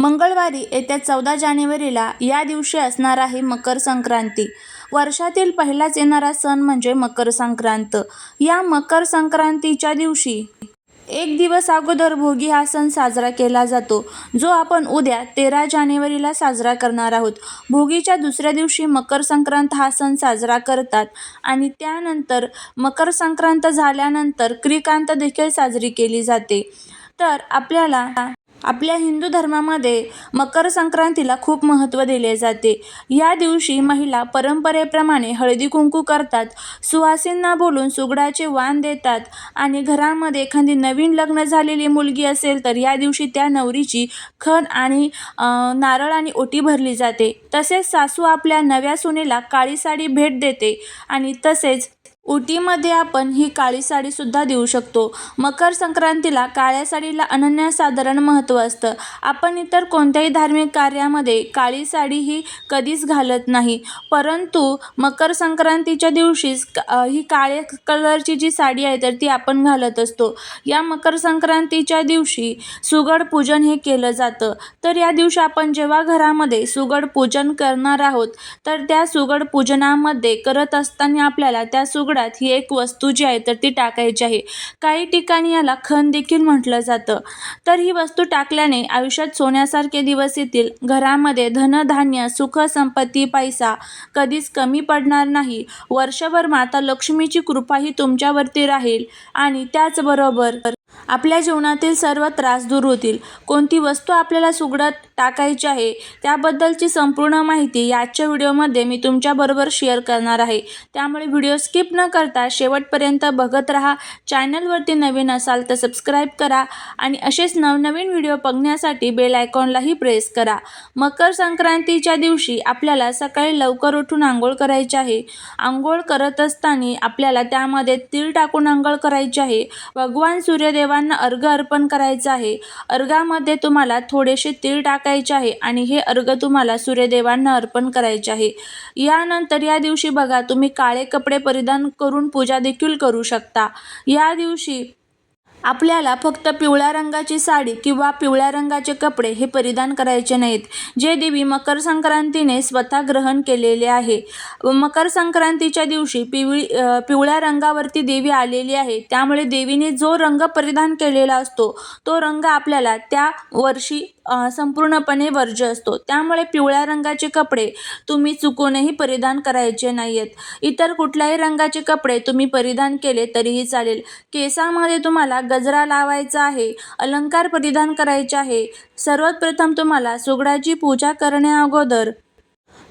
मंगळवारी येत्या चौदा जानेवारीला या दिवशी असणार आहे मकर संक्रांती. वर्षातील पहिलाच येणारा सण म्हणजे मकर संक्रांत. या मकर संक्रांतीच्या दिवशी एक दिवस अगोदर भोगी हा सण साजरा केला जातो जो आपण उद्या तेरा जानेवारीला साजरा करणार आहोत. भोगीच्या दुसऱ्या दिवशी मकर संक्रांत हा सण साजरा करतात आणि त्यानंतर मकर संक्रांत झाल्यानंतर क्रिकांत देखील साजरी केली जाते. तर आपल्याला आपल्या हिंदू धर्मामध्ये मकर संक्रांतीला खूप महत्त्व दिले जाते. या दिवशी महिला परंपरेप्रमाणे हळदी कुंकू करतात सुवासींना बोलून सुगडाचे वाण देतात आणि घरामध्ये एखादी नवीन लग्न झालेली मुलगी असेल तर या दिवशी त्या नवरीची खण आणि नारळ आणि ओटी भरली जाते. तसेच सासू आपल्या नव्या सुनेला काळी साडी भेट देते आणि तसेच उटीमध्ये आपण ही काळी साडीसुद्धा देऊ शकतो. मकर संक्रांतीला काळ्या साडीला अनन्यसाधारण महत्त्व असतं. आपण इतर कोणत्याही धार्मिक कार्यामध्ये काळी साडी ही कधीच घालत नाही. परंतु मकर संक्रांतीच्या दिवशीच ही काळ्या कलरची जी साडी आहे तर ती आपण घालत असतो. या मकर संक्रांतीच्या दिवशी सुगड पूजन हे केलं जातं. तर या दिवशी आपण जेव्हा घरामध्ये सुगड पूजन करणार आहोत तर त्या सुगड पूजनामध्ये करत असताना आपल्याला त्या सुगडात ही एक वस्तू जी आहे तर ती टाकायची आहे. काही ठिकाणी याला खण देखील म्हटलं जातं. तर ही वस्तू टाकल्याने आयुष्यात सोन्यासारखे दिवस येतील. घरामध्ये धनधान्य सुख संपत्ती पैसा कधीच कमी पडणार नाही. वर्षभर माता लक्ष्मीची कृपा ही तुमच्यावरती राहील आणि त्याचबरोबर आपल्या जीवनातील सर्व त्रास दूर होतील. कोणती वस्तू आपल्याला सुगडात टाकायची आहे त्याबद्दलची संपूर्ण माहिती याच्या व्हिडिओमध्ये मी तुमच्याबरोबर शेअर करणार आहे. त्यामुळे व्हिडिओ स्किप न करता शेवटपर्यंत बघत राहा. चॅनलवरती नवीन असाल तर सबस्क्राईब करा आणि असेच नवनवीन व्हिडिओ बघण्यासाठी बेल आयकॉनलाही प्रेस करा. मकर संक्रांतीच्या दिवशी आपल्याला सकाळी लवकर उठून आंघोळ करायची आहे. आंघोळ करत असताना आपल्याला त्यामध्ये तीळ टाकून आंघोळ करायची आहे. भगवान देवांना अर्घ अर्पण करायचं आहे. अर्घामध्ये तुम्हाला थोडेसे तीळ टाकायचे आहे आणि हे अर्घ तुम्हाला सूर्यदेवांना अर्पण करायचे आहे. यानंतर या दिवशी बघा तुम्ही काळे कपडे परिधान करून पूजा देखील करू शकता. या दिवशी आपल्याला फक्त पिवळ्या रंगाची साडी किंवा पिवळ्या रंगाचे कपडे हे परिधान करायचे नाहीत. जे देवी मकर संक्रांतीने स्वतः ग्रहण केलेले आहे. मकर संक्रांतीच्या दिवशी पिवळी पिवळ्या रंगावरती देवी आलेली आहे. त्यामुळे देवीने जो रंग परिधान केलेला असतो तो रंग आपल्याला त्या वर्षी संपूर्णपणे वर्ज्य असतो. त्यामुळे पिवळ्या रंगाचे कपडे तुम्ही चुकूनही परिधान करायचे नाही आहेत इतर कुठल्याही रंगाचे कपडे तुम्ही परिधान केले तरीही चालेल. केसामध्ये तुम्हाला गजरा लावायचा आहे अलंकार परिधान करायचे आहे. सर्वात प्रथम तुम्हाला सुगडाची पूजा करण्या अगोदर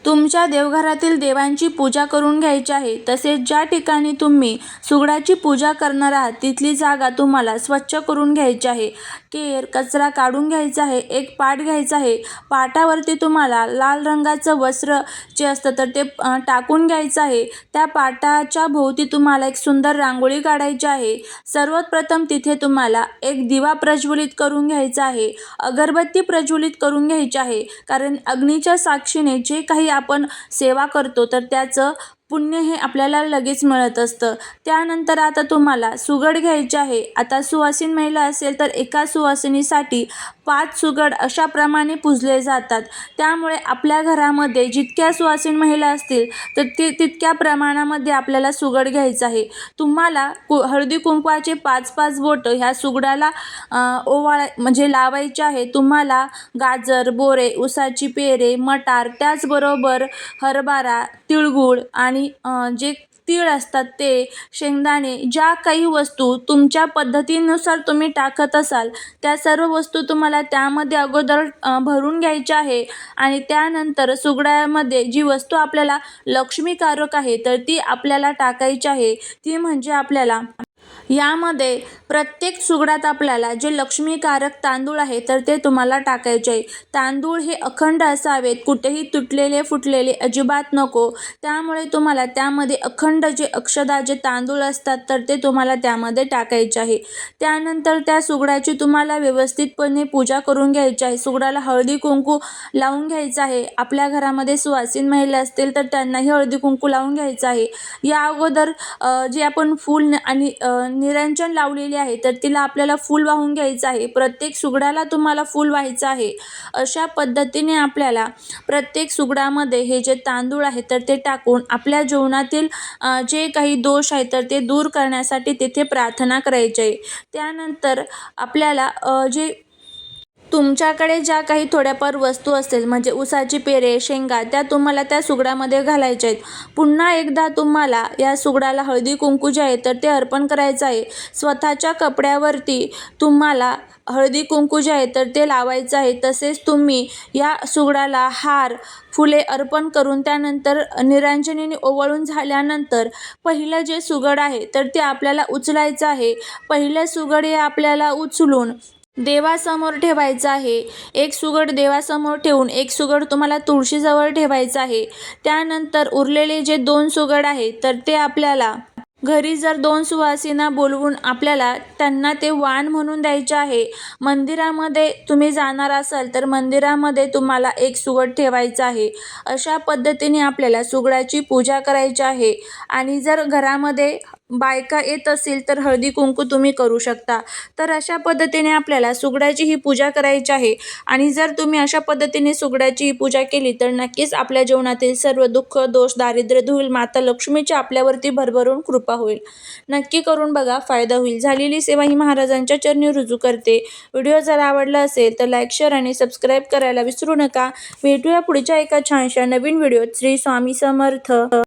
तुमच्या देवघरातील देवांची पूजा करून घ्यायची आहे. तसेच ज्या ठिकाणी तुम्ही सुगडाची पूजा करणार आहात तिथली जागा तुम्हाला स्वच्छ करून घ्यायची आहे. केर कचरा काढून घ्यायचा आहे. एक पाट घ्यायचा आहे. पाटावरती तुम्हाला लाल रंगाचं वस्त्र जे असतं तर ते टाकून घ्यायचं आहे. त्या पाटाच्या भोवती तुम्हाला एक सुंदर रांगोळी काढायची आहे. सर्वप्रथम तिथे तुम्हाला एक दिवा प्रज्वलित करून घ्यायचा आहे. अगरबत्ती प्रज्वलित करून घ्यायची आहे. कारण अग्नीच्या साक्षीने जे काही आपण सेवा करतो तर त्याचं पुण्य हे आपल्याला लगेच मिळत असतं. त्यानंतर आता तुम्हाला सुगड घ्यायचे आहे. आता सुवासीन महिला असेल तर एका सुवासिनीसाठी पाच सुगड अशाप्रमाणे पुजले जातात. त्यामुळे आपल्या घरामध्ये जितक्या सुवासिन महिला असतील तर ते तितक्या प्रमाणामध्ये आपल्याला सुगड घ्यायचं आहे. तुम्हाला कु हळदी कुंकवाचे पाच पाच बोटं ह्या सुगडाला ओवाळ ओवाळा म्हणजे लावायचे आहे. तुम्हाला गाजर बोरे उसाची पेरे मटार त्याचबरोबर हरभरा तिळगुळ आणि आणि जे तीळ असतात ते शेंगदाणे ज्या काही वस्तू तुमच्या पद्धतीनुसार तुम्ही टाकत असाल त्या सर्व वस्तू तुम्हाला त्यामध्ये अगोदर भरून घ्यायच्या आहे आणि त्यानंतर सुगड्यामध्ये जी वस्तू आपल्याला लक्ष्मीकारक आहे तर ती आपल्याला टाकायची आहे ती म्हणजे आपल्याला यामध्ये प्रत्येक सुगडात आपल्याला जे लक्ष्मीकारक तांदूळ आहे तर ते तुम्हाला टाकायचे आहे. तांदूळ हे अखंड असावेत कुठेही तुटलेले फुटलेले अजिबात नको. त्यामुळे तुम्हाला त्यामध्ये अखंड जे अक्षदा जे तांदूळ असतात तर ते तुम्हाला त्यामध्ये टाकायचे आहे. त्यानंतर त्या सुगडाची तुम्हाला व्यवस्थितपणे पूजा करून घ्यायची आहे. सुगडाला हळदी कुंकू लावून घ्यायचं आहे. आपल्या घरामध्ये सुवासीन महिला असतील तर त्यांनाही हळदी कुंकू लावून घ्यायचं आहे. या अगोदर जे आपण फूल आणि निरंजन लावलेली आहे तर तिला आपल्याला फूल वाहून घ्यायचं आहे. प्रत्येक सुगडाला तुम्हाला फूल व्हायचं आहे. अशा पद्धतीने आपल्याला प्रत्येक सुगडामध्ये हे जे तांदूळ आहे तर ते टाकून आपल्या जीवनातील जे काही दोष आहे तर ते दूर करण्यासाठी तिथे प्रार्थना करायची आहे. त्यानंतर आपल्याला जे तुमच्याकडे ज्या काही थोड्याफार वस्तू असतील म्हणजे उसाची पेरे शेंगा त्या तुम्हाला त्या सुगडामध्ये घालायच्या आहेत. पुन्हा एकदा तुम्हाला या सुगडाला हळदी कुंकू जे आहे तर ते अर्पण करायचं आहे. स्वतःच्या कपड्यावरती तुम्हाला हळदी कुंकू जे आहे तर ते लावायचं आहे. तसेच तुम्ही या सुगडाला हार फुले अर्पण करून त्यानंतर निरांजनीने ओवळून झाल्यानंतर पहिलं जे सुगड आहे तर ते आपल्याला उचलायचं आहे. पहिलं सुगड हे आपल्याला उचलून देवासमोर ठेवायचं आहे. एक सुगड देवासमोर ठेवून एक सुगड तुम्हाला तुळशीजवळ ठेवायचं आहे. त्यानंतर उरलेले जे दोन सुगड आहे तर ते आपल्याला घरी जर दोन सुवासिना बोलवून आपल्याला त्यांना ते वाण म्हणून द्यायचे आहे. मंदिरामध्ये तुम्ही जाणार असाल तर मंदिरामध्ये तुम्हाला एक सुगड ठेवायचं आहे. अशा पद्धतीने आपल्याला सुगडाची पूजा करायची आहे. आणि जर घरामध्ये बायका येत असतील तर हळदी कुंकू तुम्ही करू शकता. तर अशा पद्धतीने आपल्याला सुगडाची ही पूजा करायची आहे. आणि जर तुम्ही अशा पद्धतीने सुगडाची ही पूजा केली तर नक्कीच आपल्या जीवनातील सर्व दुःख दोष दारिद्र्य धुईल माता लक्ष्मीची आपल्यावरती भरभरून कृपा होईल. नक्की करून बघा फायदा होईल. झालेली सेवा ही महाराजांच्या चरणी रुजू करते. व्हिडिओ जर आवडला असेल तर लाईक शेअर आणि सबस्क्राईब करायला विसरू नका. भेटूया पुढच्या एका छानशा नवीन व्हिडिओत. श्री स्वामी समर्थ.